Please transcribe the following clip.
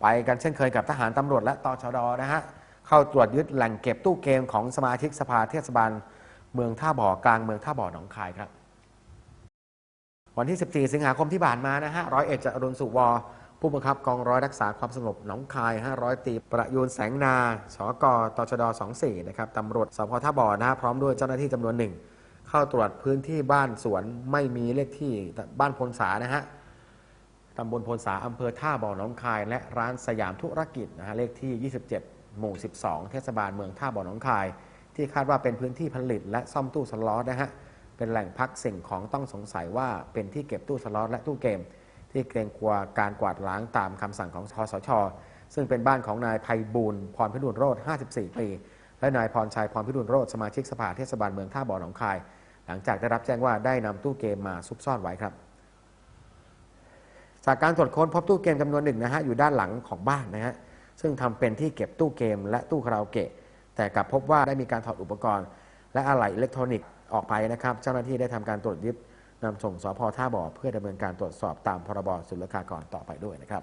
ไปกันเช่นเคยกับทหารตำรวจและตชดนะฮะเข้าตรวจยึดแหล่งเก็บตู้เกมของสมาชิกสภาเทศบาล เมืองท่าบ่อกลางเมืองท่าบ่อหนองคายครับ วันที่ 14 สิงหาคมที่ผ่านมานะฮะร้อยเอกจรุนสุวอผู้บังคับกองร้อยรักษาความสงบหนองคาย 500 ตีประยูนแสงนา สกตชด 24 นะครับตำรวจสพท่าบ่อนะฮะพร้อมด้วยเจ้าหน้าที่จำนวนหนึ่ง เข้าตรวจพื้นที่บ้านสวนไม่มีเลขที่บ้านพลสานะฮะ ตำบลพลสาอำเภอท่าบ่อหนองคาย และร้านสยามธุรกิจนะฮะเลขที่ 27 หมู่ 12 เทศบาลเมืองท่าบ่อหนองคาย ที่คาดว่าเป็นพื้นที่ผลิต และซ่อมตู้สล็อตนะฮะเป็นแหล่งพักสิ่งของต้องสงสัยว่าเป็นที่เก็บตู้สล็อตและตู้เกม ที่เกรงกลัวการกวาดล้างตามคำสั่งของคสช ซึ่งเป็นบ้านของนายไพบูลย์พรพิรุณโรธ54 ปี และนายพรชัยพรพิรุณโรธสมาชิกสภาเทศบาลเมืองท่าบ่อหนองคาย หลังจากได้รับแจ้งว่าได้นำตู้เกมมาซุกซ่อนไว้ครับ จากการตรวจค้นพบตู้เกมจำนวนหนึ่งนะฮะอยู่ด้านหลังของบ้านนะฮะซึ่งทำเป็นที่เก็บตู้เกมและตู้คาราโอเกะ แต่กลับพบว่าได้มีการถอดอุปกรณ์ และอะไหล่อิเล็กทรอนิกส์ออกไปนะครับ เจ้าหน้าที่ได้ทำการตรวจยึดนำส่งสพท่าบ่อเพื่อดำเนินการตรวจสอบตามพรบศุลกากรต่อไปด้วยนะครับ